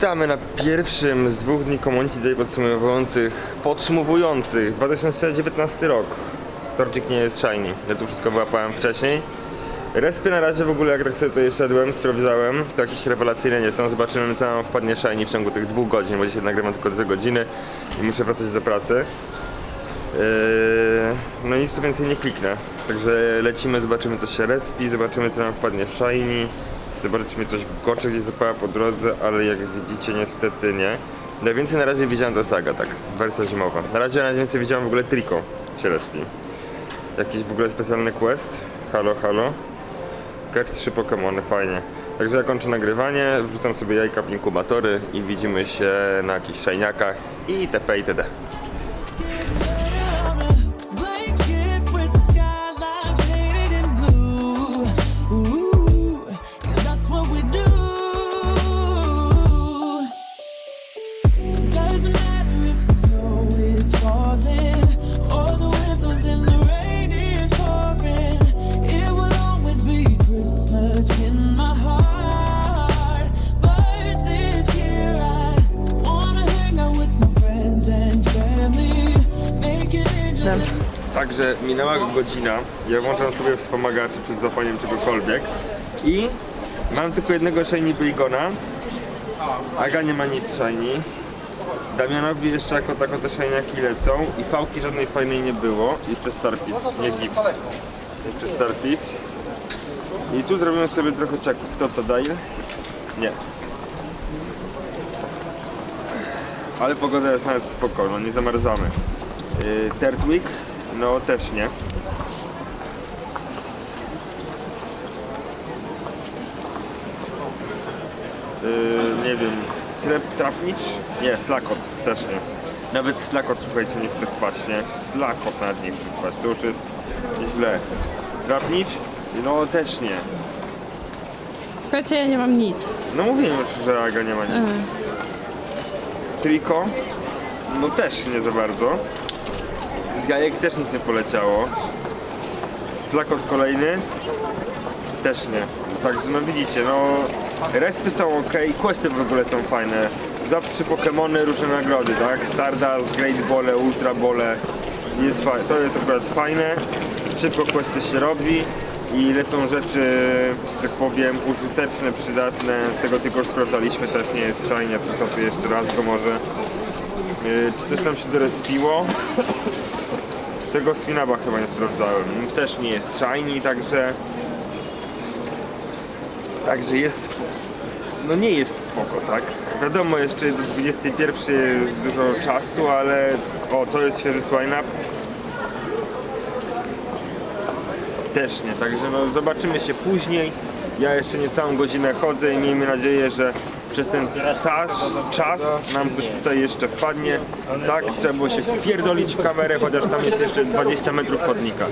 Witamy na pierwszym z dwóch dni Community Day podsumowujących, podsumowujących 2019 rok. Torcik nie jest shiny, ja tu wszystko wyłapałem wcześniej. Respy na razie w ogóle jak tak sobie tutaj szedłem, sprawdzałem, to jakieś rewelacyjne nie są. Zobaczymy co nam wpadnie shiny w ciągu tych dwóch godzin, bo dzisiaj nagrywam tylko dwie godziny i muszę wracać do pracy. Yy, no nic tu więcej nie kliknę. Także lecimy, zobaczymy co się respi, zobaczymy co nam wpadnie shiny. Zobaczymy coś gocze gdzieś zapała po drodze, ale jak widzicie niestety nie. Najwięcej na razie widziałem to Saga, tak, wersja zimowa. Na razie najwięcej widziałem w ogóle Triko się respi. Jakiś w ogóle specjalny quest. Halo, halo. Catch 3 Pokémony, fajnie. Także ja kończę nagrywanie, wrzucam sobie jajka w inkubatory i widzimy się na jakichś szajniakach i itp. itd. and Także minęła godzina, ja włączam sobie wspomagaczy przed zapaniem czegokolwiek i mam tylko jednego Shiny Brigona, Aga nie ma nic Shiny, Damianowi jeszcze jako tako te Shinyaki lecą i fałki żadnej fajnej nie było, jeszcze Starpiece, nie gift, jeszcze Starpiece i tu zrobimy sobie trochę czeków, to to daje? Nie. Ale pogoda jest nawet spokojna, nie zamarzamy. Yy, Tertwig? No też nie. Yy, nie wiem. Trep, trapnicz? Nie, slakot też nie. Nawet slakot, słuchajcie, nie chce wpaść, nie? Slakot nawet nie chce wpaść, to już jest źle. Trapnicz? No też nie. Słuchajcie, ja nie mam nic. No mówiłem już, że Aga nie ma nic. Triko? No też nie za bardzo. Jajek też nic nie poleciało. Slakot kolejny? Też nie. Także no widzicie, no respy są ok, questy w ogóle są fajne. Zap trzy Pokemony, różne nagrody, tak? Stardust, Great Ball, Ultra Ball. Jest to jest akurat fajne. Szybko questy się robi i lecą rzeczy, tak powiem, użyteczne, przydatne. Tego tylko sprawdzaliśmy, też nie jest shiny, to jeszcze raz go może. Yy, czy coś nam się dorespiło? Tego Swinaba chyba nie sprawdzałem. Też nie jest shiny, także... Także jest... No nie jest spoko, tak? Wiadomo, jeszcze do 21 jest dużo czasu, ale... O, to jest świeży swine up. Też nie, także no zobaczymy się później. Ja jeszcze niecałą godzinę chodzę i miejmy nadzieję, że przez ten czas, czas nam coś tutaj jeszcze wpadnie. Tak, trzeba było się wpierdolić w kamerę, chociaż tam jest jeszcze 20 metrów chodnika.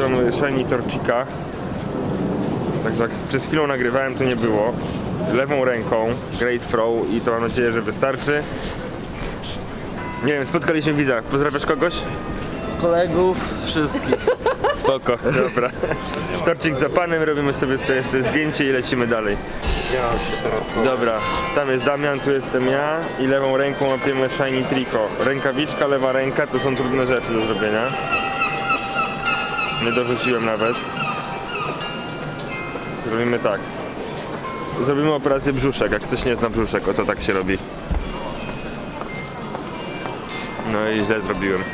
Wam shiny torcika. Także jak przez chwilę nagrywałem, to nie było. Lewą ręką, great throw i to mam nadzieję, że wystarczy. Nie wiem, spotkaliśmy widza. Pozdrawiasz kogoś? kolegów, wszystkich. Spoko, dobra. Torcik za panem, robimy sobie tutaj jeszcze zdjęcie i lecimy dalej. Dobra, tam jest Damian, tu jestem ja i lewą ręką łapiemy Shiny Trico. Rękawiczka, lewa ręka to są trudne rzeczy do zrobienia. Nie dorzuciłem nawet. Zrobimy tak. Zrobimy operację brzuszek, jak ktoś nie zna brzuszek, oto tak się robi. No i źle zrobiłem.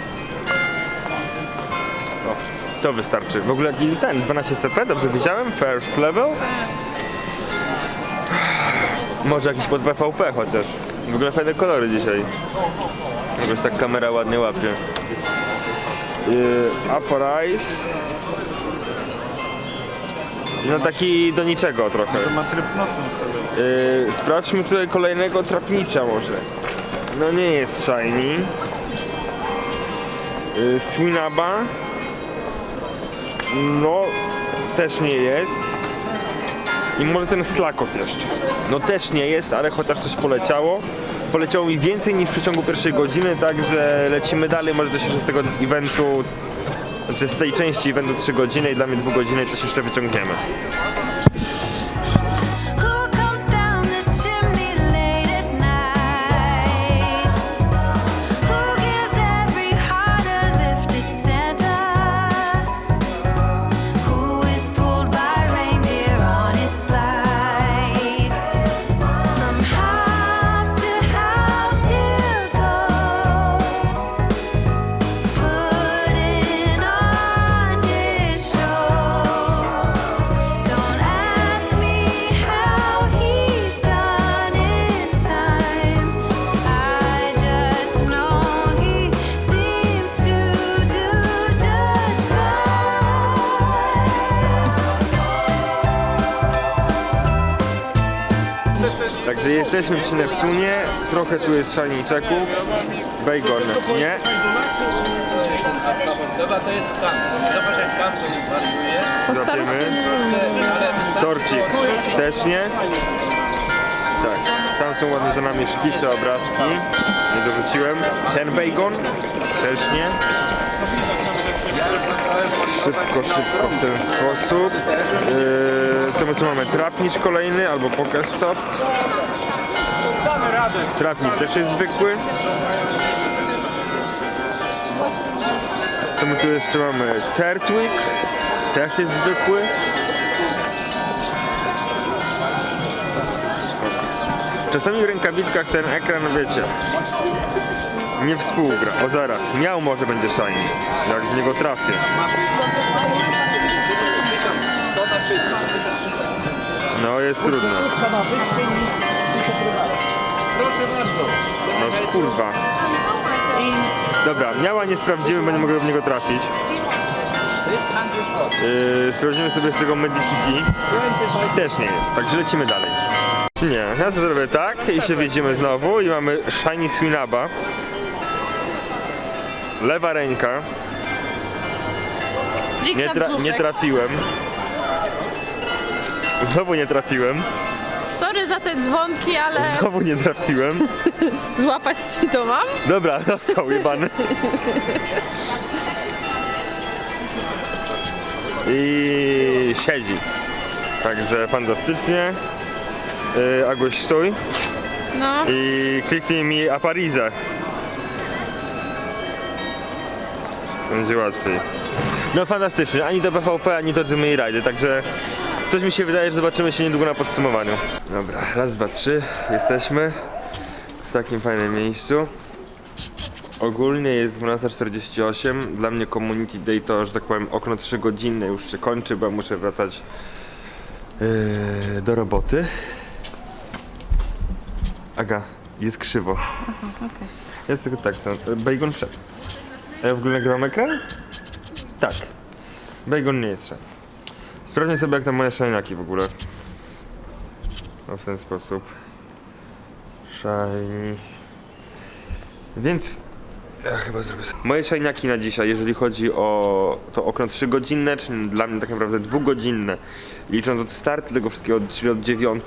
To wystarczy. W ogóle jaki ten, 12 CP, dobrze widziałem? First level? Może jakiś pod PvP chociaż. W ogóle fajne kolory dzisiaj. Jakoś tak kamera ładnie łapie. Upper Ice. No taki do niczego trochę. To ma tryb nocny. Yy, sprawdźmy tutaj kolejnego trapnicza może. No nie jest shiny. Yy, Swinaba. No też nie jest. I może ten Slakot jeszcze. No też nie jest, ale chociaż coś poleciało. Poleciało mi więcej niż w przeciągu pierwszej godziny, także lecimy dalej. Może coś jeszcze z tego eventu, znaczy z tej części eventu 3 godziny i dla mnie 2 godziny coś jeszcze wyciągniemy. Także jesteśmy przy Neptunie, trochę tu jest szalniczeków, bacon nie, Dobra, to jest. Zobacz jak nie torcik też nie. Tak, tam są ładne za nami szkice, obrazki, nie dorzuciłem. Ten bacon też nie. Szybko, szybko w ten sposób. Yy, co my tu mamy? Trapnicz kolejny albo Pokestop. Trapnicz też jest zwykły. Co my tu jeszcze mamy? Tertwig też jest zwykły. Czasami w rękawiczkach ten ekran, wiecie, nie współgra. O zaraz, miał może będzie shiny, jak w niego trafię. No jest trudno. Proszę bardzo. No kurwa. Dobra, miała nie sprawdziłem, bo nie mogę w niego trafić. Yy, sprawdzimy sobie z tego Medikity. Też nie jest, także lecimy dalej. Nie, ja to zrobię tak i się widzimy znowu i mamy Shiny Swinaba. Lewa ręka, Trik nie, tra- nie trafiłem. Znowu nie trafiłem, Sorry za te dzwonki, ale znowu nie trafiłem. złapać ci to mam? Dobra, dostał jebany. I siedzi. Także fantastycznie. Yy, Aguś stój No. i kliknij mi Aparizę. Będzie łatwiej. No fantastycznie, ani to PvP, ani to Jimmy Rajdy, także coś mi się wydaje, że zobaczymy się niedługo na podsumowaniu. Dobra, raz, dwa, trzy, jesteśmy w takim fajnym miejscu. Ogólnie jest 12.48. Dla mnie Community Day to, że tak powiem, okno 3 godzinne już się kończy, bo muszę wracać yy, do roboty. Aga, jest krzywo. Jest tylko tak, to Bacon. A ja w ogóle nagrywam ekran? Tak. Bacon nie jest szedł. Sprawdźmy sobie jak tam moje szajniaki w ogóle. No w ten sposób. Shiny. Więc ja chyba zrobię sobie. Moje szajniaki na dzisiaj, jeżeli chodzi o to okno 3 godzinne, czyli dla mnie tak naprawdę dwugodzinne, licząc od startu tego wszystkiego, czyli od 9,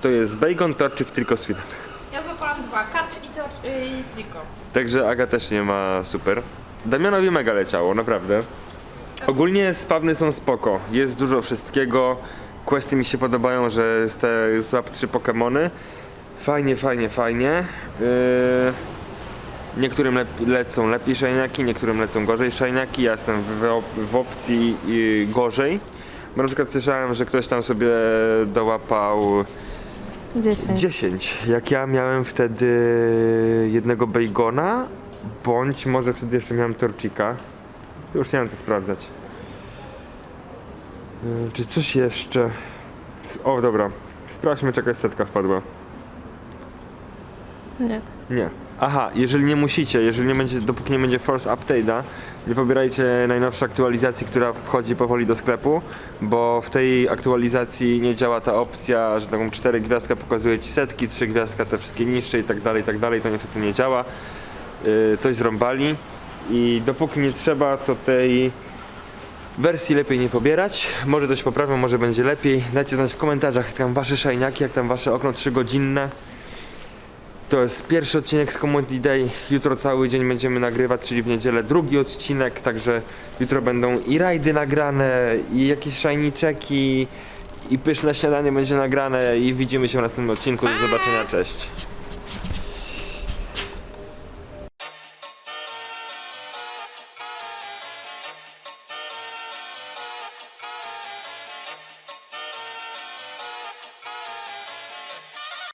to jest bacon, torczyk, tylko swinep. Ja złapałam dwa, karp i, to, i triko. Także Aga też nie ma super. Damianowi mega leciało, naprawdę. Ogólnie spawny są spoko. Jest dużo wszystkiego. Questy mi się podobają, że jest te złap trzy Pokemony. Fajnie, fajnie, fajnie. Yy... Niektórym lep- lecą lepiej szajniaki, niektórym lecą gorzej szajniaki. Ja jestem w, op- w opcji yy, gorzej. Bo na przykład słyszałem, że ktoś tam sobie dołapał 10. 10. Jak ja miałem wtedy jednego bacona, bądź może wtedy jeszcze miałem torcika. To już nie to sprawdzać. Yy, Czy coś jeszcze? O, dobra. Sprawdźmy, czy jakaś setka wpadła. Nie. Nie. Aha, jeżeli nie musicie, jeżeli nie będzie, dopóki nie będzie force update'a, nie pobierajcie najnowszej aktualizacji, która wchodzi powoli do sklepu, bo w tej aktualizacji nie działa ta opcja, że taką 4 gwiazdka pokazuje ci setki, 3 gwiazdka te wszystkie niższe i tak dalej, i tak dalej, to niestety nie działa. Yy, coś zrąbali i dopóki nie trzeba, to tej wersji lepiej nie pobierać. Może coś poprawią, może będzie lepiej. Dajcie znać w komentarzach, jak tam wasze szajniaki, jak tam wasze okno 3-godzinne. To jest pierwszy odcinek z Community Day. Jutro cały dzień będziemy nagrywać, czyli w niedzielę drugi odcinek, także jutro będą i rajdy nagrane, i jakieś szajniczeki, i pyszne śniadanie będzie nagrane i widzimy się w następnym odcinku. Do zobaczenia, cześć.